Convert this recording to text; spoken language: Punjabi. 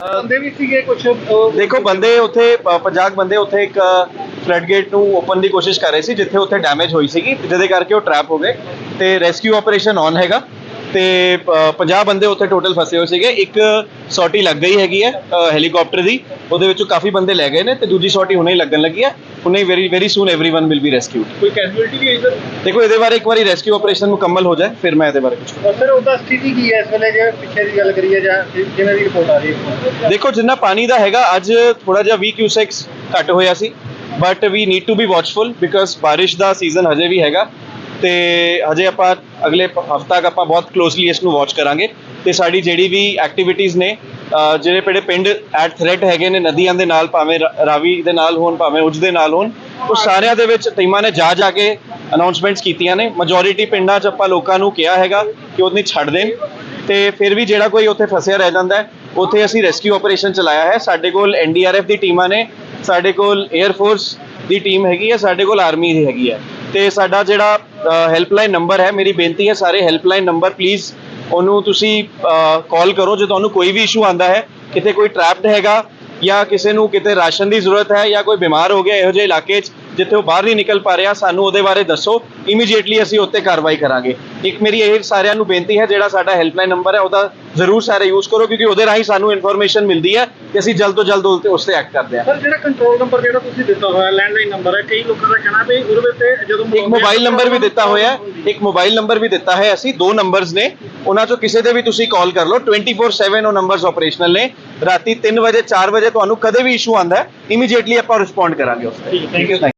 ਬੰਦੇ ਵੀ ਸੀਗੇ ਕੁਝ ਦੇਖੋ ਬੰਦੇ ਉੱਥੇ 50 ਬੰਦੇ ਉੱਥੇ ਇੱਕ ਫਲੱਡ ਗੇਟ ਨੂੰ ਓਪਨ ਦੀ ਕੋਸ਼ਿਸ਼ ਕਰ ਰਹੇ ਸੀ ਜਿੱਥੇ ਉੱਥੇ ਡੈਮੇਜ ਹੋਈ ਸੀਗੀ ਜਿਹਦੇ ਕਰਕੇ ਉਹ ਟਰੈਪ ਹੋ ਗਏ ਤੇ ਰੈਸਕਿਊ ਆਪਰੇਸ਼ਨ ਔਨ ਹੈਗਾ ਤੇ ਅ, 50 ਬੰਦੇ ਉੱਥੇ ਟੋਟਲ ਫਸੇ ਹੋਏ ਸੀਗੇ। ਇੱਕ ਸੌਟੀ ਲੱਗ ਗਈ ਹੈਗੀ ਹੈ ਅ, ਹੈਲੀਕਾਪਟਰ ਦੀ ਉਹਦੇ ਵਿੱਚੋਂ ਕਾਫੀ ਬੰਦੇ ਲੈ ਗਏ ਨੇ ਤੇ ਦੂਜੀ ਸੌਟੀ ਹੁਣੇ ਹੀ ਲੱਗਣ ਲੱਗੀ ਹੈ ਹੁਣੇ very very soon everyone will be rescued ਕੋਈ ਕੈਜੂਅਲਟੀ ਵੀ ਹੋਈ ਸਰ ਦੇਖੋ ਇਹਦੇ ਬਾਰੇ ਇੱਕ ਵਾਰੀ ਰੈਸਕਿਊ ਆਪਰੇਸ਼ਨ ਮੁਕੰਮਲ ਹੋ ਜਾਏ ਫਿਰ ਮੈਂ ਇਹਦੇ ਬਾਰੇ ਕੁਝ ਸਰ ਉਹਦਾ ਸਥਿਤੀ ਕੀ ਹੈ ਇਸ ਵੇਲੇ ਜੇ ਪਿੱਛੇ ਦੀ ਗੱਲ ਕਰੀਏ ਜਾਂ ਜਿਵੇਂ ਦੀ ਰਿਪੋਰਟ ਆ ਰਹੀ ਹੈ ਦੇਖੋ ਜਿੰਨਾ ਪਾਣੀ ਦਾ ਹੈਗਾ ਅੱਜ ਥੋੜਾ ਜਿਹਾ 20 ਕਿਊਸੈਕਸ ਘੱਟ ਹੋਇਆ ਸੀ but we need to be watchful because ਬਾਰਿਸ਼ ਦਾ ਸੀਜ਼ਨ ਹਜੇ ਵੀ ਹੈਗਾ ਤੇ ਹਜੇ ਆਪਾਂ ਅਗਲੇ ਹਫਤਾ ਤੱਕ ਆਪਾਂ ਬਹੁਤ ਕਲੋਜ਼ਲੀ ਇਸ ਨੂੰ ਵਾਚ ਕਰਾਂਗੇ ਤੇ ਸਾਡੀ ਜਿਹੜੀ ਵੀ ਐਕਟੀਵਿਟੀਜ਼ ਨੇ ਜਿਹੜੇ ਪਿੰਡੇ ਪਿੰਡ ਐਟ ਥ੍ਰੈਟ ਹੈਗੇ ਨੇ, ਨਦੀਆਂ ਦੇ ਨਾਲ ਭਾਵੇਂ ਰਾ- ਰਾਵੀ ਦੇ ਨਾਲ ਹੋਣ, ਭਾਵੇਂ ਉਜ ਦੇ ਨਾਲ ਹੋਣ, ਉਹ ਸਾਰਿਆਂ ਦੇ ਵਿੱਚ ਟੀਮਾਂ ਨੇ ਜਾ ਜਾ ਕੇ ਅਨਾਉਂਸਮੈਂਟਸ ਕੀਤੀਆਂ ਨੇ। ਮੈਜੋਰਿਟੀ ਪਿੰਡਾਂ 'ਚ ਆਪਾਂ ਲੋਕਾਂ ਨੂੰ ਕਿਹਾ ਹੈਗਾ ਕਿ ਉਹਨੂੰ ਛੱਡ ਦੇਣ। ਤੇ ਫਿਰ ਵੀ ਜਿਹੜਾ ਕੋਈ ਉੱਥੇ ਫਸਿਆ ਰਹਿ ਜਾਂਦਾ ਹੈ, ਉੱਥੇ ਅਸੀਂ ਰੈਸਕਿਊ ਆਪਰੇਸ਼ਨ ਚਲਾਇਆ ਹੈ। ਸਾਡੇ ਕੋਲ ਐਨਡੀਆਰਐਫ ਦੀ ਟੀਮਾਂ ਨੇ, ਸਾਡੇ ਕੋਲ 에ਅਰ ਫੋਰਸ ਦੀ ਟੀਮ ਹੈਗੀ ਹੈ, ਸਾਡੇ ਕੋਲ ਆਰਮੀ ਦੀ ਹੈਗੀ ਹੈ। ਤੇ ਸਾਡਾ ਜਿਹੜਾ ਹੈਲਪਲਾਈਨ ਨੰਬਰ ਹੈ, ਮੇਰੀ ਬੇਨਤੀ ਹੈ ਸਾਰੇ ਹੈਲਪਲਾਈਨ ਨੰਬਰ ਪਲੀਜ਼ ਉਹਨੂੰ ਤੁਸੀਂ ਕਾਲ ਕਰੋ ਜੇ ਤੁਹਾਨੂੰ ਕੋਈ ਵੀ ਇਸ਼ੂ ਆਂਦਾ ਹੈ, ਕਿਤੇ ਕੋਈ ਟ੍ਰੈਪਡ ਹੈਗਾ ਜਾਂ ਕਿਸੇ ਨੂੰ ਕਿਤੇ ਰਾਸ਼ਨ ਦੀ ਜ਼ਰੂਰਤ ਹੈ ਜਾਂ ਕੋਈ ਬਿਮਾਰ ਹੋ ਗਿਆ ਇਹੋ ਜਿਹੇ ਇਲਾਕੇ 'ਚ ਜਿੱਥੇ ਉਹ ਬਾਹਰ ਨਹੀਂ ਨਿਕਲ ਪਾ ਰਿਹਾ ਸਾਨੂੰ ਉਹਦੇ ਬਾਰੇ ਦੱਸੋ। ਇਮੀਡੀਏਟਲੀ ਅਸੀਂ ਉੱਤੇ ਕਾਰਵਾਈ ਕਰਾਂਗੇ। ਇੱਕ ਮੇਰੀ ਇਹ ਸਾਰਿਆਂ ਨੂੰ ਬੇਨਤੀ ਹੈ ਜਿਹੜਾ ਸਾਡਾ ਹੈਲਪਲਾਈਨ ਨੰਬਰ ਹੈ ਉਹਦਾ ਜ਼ਰੂਰ ਸਾਰੇ ਯੂਜ਼ ਕਰੋ ਕਿਉਂਕਿ ਉਹਦੇ ਰਾਹੀਂ ਸਾਨੂੰ ਇਨਫੋਰਮੇਸ਼ਨ ਮਿਲਦੀ ਹੈ ਕਿ ਅਸੀਂ ਜਲਦ ਤੋਂ ਜਲਦ ਉਸ ਤੇ ਐਕਟ ਕਰਦੇ ਹਾਂ। ਸਰ ਜਿਹੜਾ ਕੰਟਰੋਲ ਨੰਬਰ ਜਿਹੜਾ ਤੁਸੀਂ ਦਿੱਤਾ ਹੋਇਆ ਲੈਂਡਲਾਈਨ ਨੰਬਰ ਹੈ ਕਈ ਲੋਕਾਂ ਦਾ ਕਹਿਣਾ ਵੀ ਉਹਦੇ ਵਿੱਚ ਜਦੋਂ ਇੱਕ ਮੋਬਾਈਲ ਨੰਬਰ ਵੀ ਦਿੱਤਾ ਹੋਇਆ ਹੈ ਇੱਕ ਮੋਬਾਈਲ ਨੰਬਰ ਵੀ ਦਿੱਤਾ ਹੈ ਅਸੀਂ ਦੋ ਨੰਬਰਸ ਨੇ। ਉਹਨਾਂ ਚੋਂ ਕਿਸੇ ਤੇ ਵੀ ਤੁਸੀਂ ਕਾਲ ਕਰ ਲਓ 24/7 ਉਹ ਨੰਬਰਸ ਆਪਰੇਸ਼ਨਲ ਨੇ। ਰਾਤੀ 3 ਵਜੇ 4 ਵਜੇ ਤੁਹਾਨੂੰ ਕਦੇ ਵੀ ਇਸ਼ੂ ਆਂਦਾ ਹੈ ਇਮੀਡੀਏਟਲੀ ਆਪਾਂ ਰਿਸਪੌਂਡ ਕਰਾਂਗੇ ਉਸ ਤੇ ਠੀਕ ਹੈ.